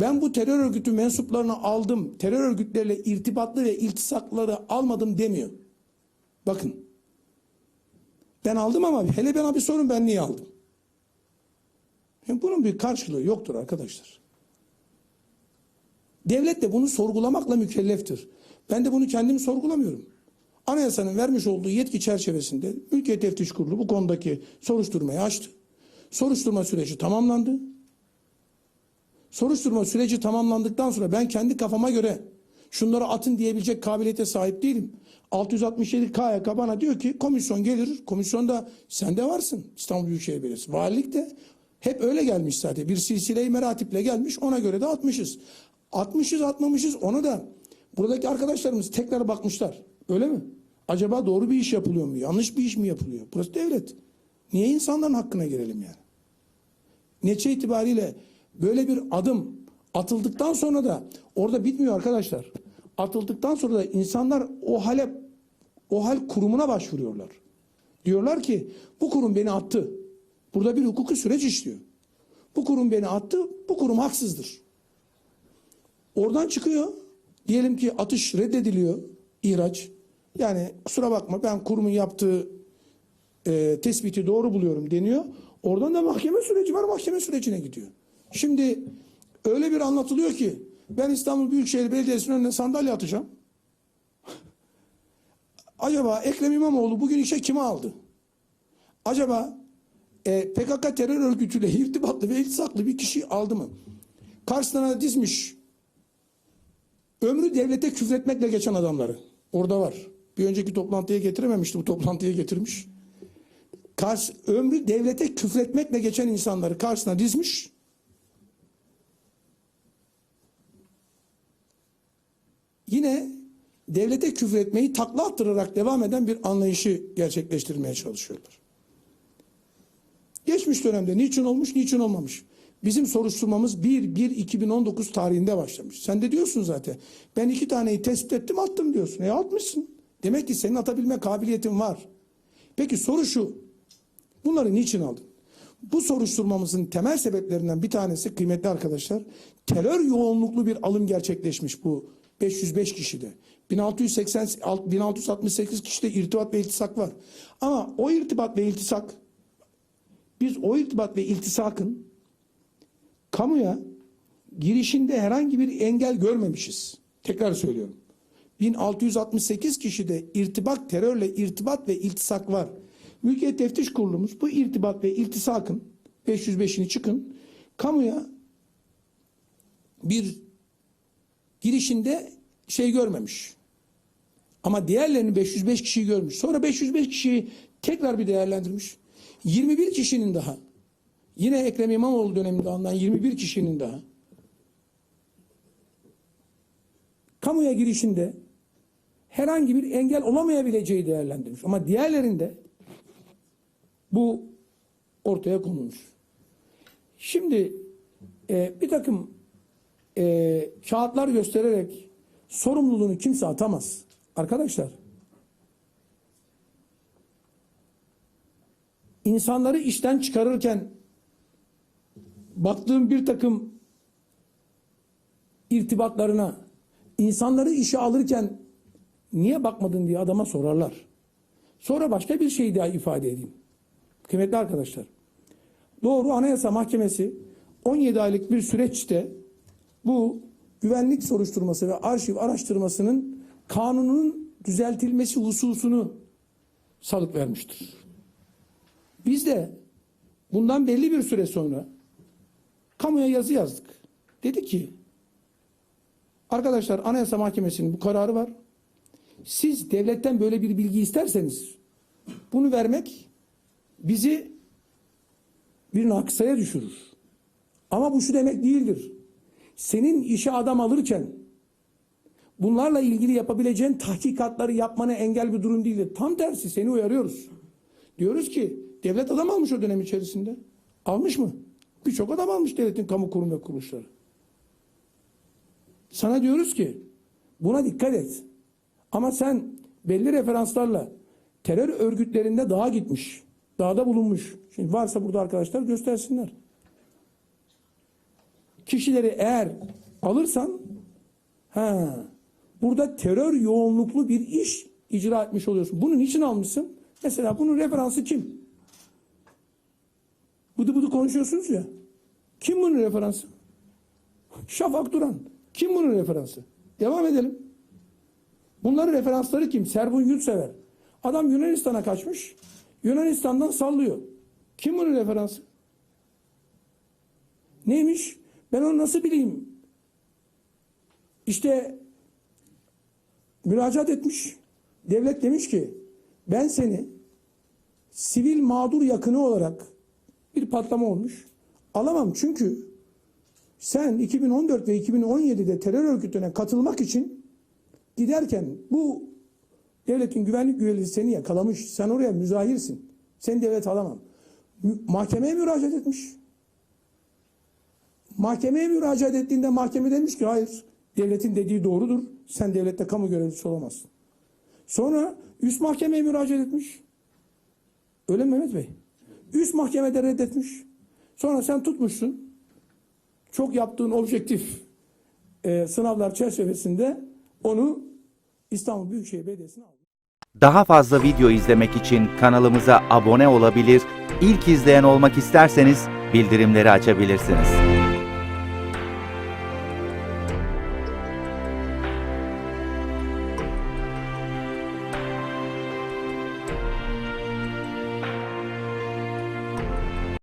Ben bu terör örgütü mensuplarını aldım, terör örgütleriyle irtibatlı ve iltisakları almadım demiyor. Bakın. Ben aldım ama hele bana bir sorun ben niye aldım? Yani bunun bir karşılığı yoktur arkadaşlar. Devlet de bunu sorgulamakla mükelleftir. Ben de bunu kendim sorgulamıyorum. Anayasanın vermiş olduğu yetki çerçevesinde Mülkiyet Teftiş Kurulu bu konudaki soruşturmayı açtı. Soruşturma süreci tamamlandı. Soruşturma süreci tamamlandıktan sonra ben kendi kafama göre şunları atın diyebilecek kabiliyete sahip değilim. 667 KYK bana diyor ki komisyon gelir. Komisyonda sen de varsın İstanbul Büyükşehir Belediyesi. Valilik de hep öyle gelmiş zaten. Bir silsile-i meratiple gelmiş ona göre de atmışız. Atmışız atmamışız onu da buradaki arkadaşlarımız tekrar bakmışlar. Öyle mi? Acaba doğru bir iş yapılıyor mu? Yanlış bir iş mi yapılıyor? Burası devlet. Niye insanların hakkına girelim yani? Neçe itibariyle böyle bir adım atıldıktan sonra da orada bitmiyor arkadaşlar. Atıldıktan sonra da insanlar o hale o hal kurumuna başvuruyorlar. Diyorlar ki bu kurum beni attı. Burada bir hukuki süreç işliyor. Bu kurum beni attı. Bu kurum haksızdır. Oradan çıkıyor. Diyelim ki atış reddediliyor. ihraç. Yani kusura bakma ben kurumun yaptığı e, tespiti doğru buluyorum deniyor. Oradan da mahkeme süreci var. Mahkeme sürecine gidiyor. Şimdi öyle bir anlatılıyor ki ben İstanbul Büyükşehir Belediyesi'nin önüne sandalye atacağım. Acaba Ekrem İmamoğlu bugün işe kimi aldı? Acaba e, PKK terör örgütüyle irtibatlı ve iltisaklı bir kişi aldı mı? Karşısına dizmiş. Ömrü devlete küfretmekle geçen adamları. Orada var. Bir önceki toplantıya getirememişti. Bu toplantıya getirmiş. Karşı, ömrü devlete küfretmekle geçen insanları karşısına dizmiş. Yine devlete küfretmeyi takla attırarak devam eden bir anlayışı gerçekleştirmeye çalışıyorlar. Geçmiş dönemde niçin olmuş, niçin olmamış? Bizim soruşturmamız 1-1-2019 tarihinde başlamış. Sen de diyorsun zaten. Ben iki taneyi tespit ettim attım diyorsun. E atmışsın. Demek ki senin atabilme kabiliyetin var. Peki soru şu. Bunları niçin aldın? Bu soruşturmamızın temel sebeplerinden bir tanesi kıymetli arkadaşlar terör yoğunluklu bir alım gerçekleşmiş bu 505 kişide. 1680 1668 kişide irtibat ve iltisak var. Ama o irtibat ve iltisak biz o irtibat ve iltisakın kamuya girişinde herhangi bir engel görmemişiz. Tekrar söylüyorum. 1668 kişide irtibat terörle irtibat ve iltisak var. Mülkiyet Teftiş Kurulumuz bu irtibat ve iltisakın 505'ini çıkın kamuya bir girişinde şey görmemiş. Ama diğerlerini 505 kişiyi görmüş. Sonra 505 kişiyi tekrar bir değerlendirmiş. 21 kişinin daha yine Ekrem İmamoğlu döneminde alınan 21 kişinin daha kamuya girişinde herhangi bir engel olamayabileceği değerlendirmiş. Ama diğerlerinde bu ortaya konulmuş. Şimdi e, bir takım e, kağıtlar göstererek sorumluluğunu kimse atamaz. Arkadaşlar insanları işten çıkarırken baktığım bir takım irtibatlarına insanları işe alırken niye bakmadın diye adama sorarlar. Sonra başka bir şey daha ifade edeyim. Kıymetli arkadaşlar. Doğru Anayasa Mahkemesi 17 aylık bir süreçte bu güvenlik soruşturması ve arşiv araştırmasının kanunun düzeltilmesi hususunu salık vermiştir. Biz de bundan belli bir süre sonra kamuya yazı yazdık. Dedi ki arkadaşlar Anayasa Mahkemesi'nin bu kararı var. Siz devletten böyle bir bilgi isterseniz bunu vermek bizi bir naksaya düşürür. Ama bu şu demek değildir. Senin işe adam alırken bunlarla ilgili yapabileceğin tahkikatları yapmana engel bir durum değildir. Tam tersi seni uyarıyoruz. Diyoruz ki devlet adam almış o dönem içerisinde. Almış mı? Birçok adam almış devletin kamu kurum ve kuruluşları. Sana diyoruz ki buna dikkat et. Ama sen belli referanslarla terör örgütlerinde dağa gitmiş. Dağda bulunmuş. Şimdi varsa burada arkadaşlar göstersinler. Kişileri eğer alırsan ha, burada terör yoğunluklu bir iş icra etmiş oluyorsun. Bunun için almışsın. Mesela bunun referansı kim? Bıdı bıdı konuşuyorsunuz ya. Kim bunun referansı? Şafak Duran. Kim bunun referansı? Devam edelim. Bunların referansları kim? Servun Yurtsever. Adam Yunanistan'a kaçmış. Yunanistan'dan sallıyor. Kim bunun referansı? Neymiş? Ben onu nasıl bileyim? İşte müracaat etmiş. Devlet demiş ki ben seni sivil mağdur yakını olarak bir patlama olmuş. Alamam çünkü sen 2014 ve 2017'de terör örgütüne katılmak için giderken bu devletin güvenlik güvenliği seni yakalamış. Sen oraya müzahirsin. Seni devlet alamam. Mahkemeye müracaat etmiş. Mahkemeye müracaat ettiğinde mahkeme demiş ki hayır devletin dediği doğrudur. Sen devlette kamu görevlisi olamazsın. Sonra üst mahkemeye müracaat etmiş. Öyle mi Mehmet Bey? Üst mahkemede reddetmiş. Sonra sen tutmuşsun. Çok yaptığın objektif e, sınavlar çerçevesinde onu İstanbul Büyükşehir Belediyesi'ne aldın. Daha fazla video izlemek için kanalımıza abone olabilir, ilk izleyen olmak isterseniz bildirimleri açabilirsiniz.